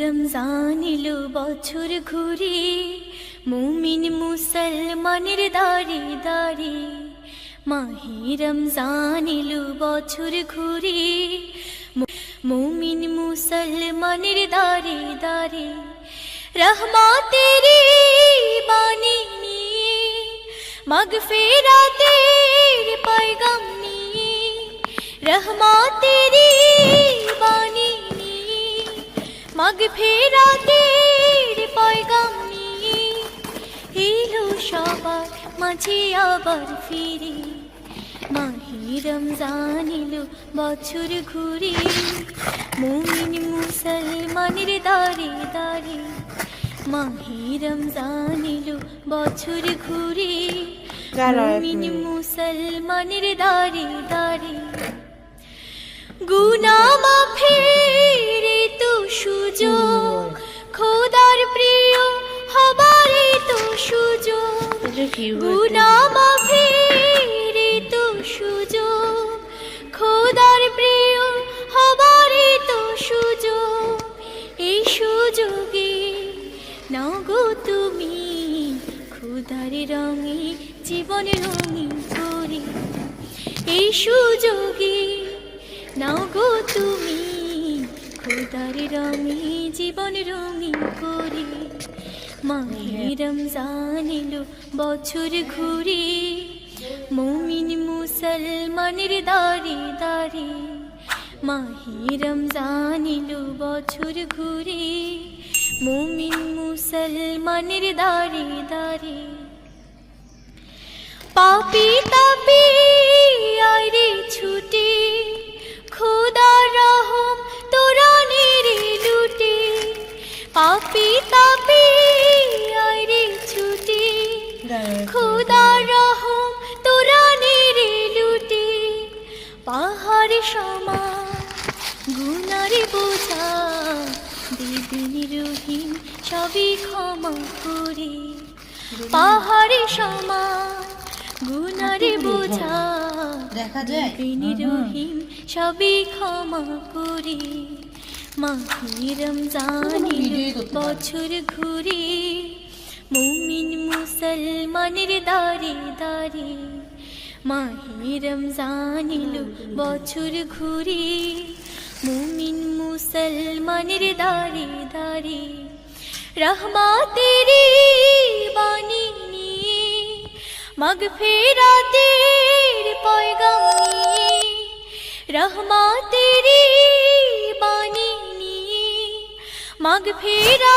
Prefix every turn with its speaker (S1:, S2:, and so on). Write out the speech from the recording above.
S1: রমজান এলো বছর ঘুরে, মুমিন মুসলমানের দাঁড়ে দাঁড়ে। মাহে রমজান এলো বছর ঘুরে মুমিন মুসলমানের দাঁড়ে দাঁড়ে। রহমাতের বাণী নিয়ে মগফিরাতের মগফিরাতের পয়গাম নিয়ে এলো সবার মাঝে আবার ফিরে মাহি রমজান এলো বছর ঘুরে মুমিন মুসলমানের দাঁড়ে দাঁড়ে মাহি রমজান এলো বছর ঘুরে মুমিন মুসলমানের দাঁড়ে দাঁড়ে গুনা
S2: এটা কি হয়েছে?
S1: গুনা মাফের তো সুযোগ খোদার প্রিয় হবার তো সুযোগ এই সুযোগে তুমি খোদার রঙে জীবন রঙিন করে এই সুযোগে তুমি খোদার রঙে জীবন রঙিন করে মাহে রমজান এলো বছর ঘুরে, মমিন মুসলমানের দাঁড়ে দাঁড়ে। মাহে রমজান এলো বছর ঘুরে, মমিন মুসলমানের দাঁড়ে দাঁড়ে। পাপি তাপি আইরে ছুটে, খোদা রহম তোরা নেরে লুটে। পাপি
S2: দাঁড়াও এক
S1: খোদা রহম তোরা নেরে লুটে পাহাড় সমা গুনারে বোঝা দিদিন রহিম সবই ক্ষমা করে পাহাড়ে সমা গুনারে বোঝা
S2: দেখা যায়?
S1: দিদিন রহিম সবই ক্ষমা করে মাহি রমজান। বছর ঘুরে মুসলমানের দাঁড়ে দাঁড়ে মাহে রমজান এলো বছর ঘুরে মুমিন মুসলমানের দাঁড়ে দাঁড়ে রহমাতের বাণী নিয়ে মগফিরাতের পয়গাম নিয়ে রহমাতের বাণী নিয়ে মগফিরা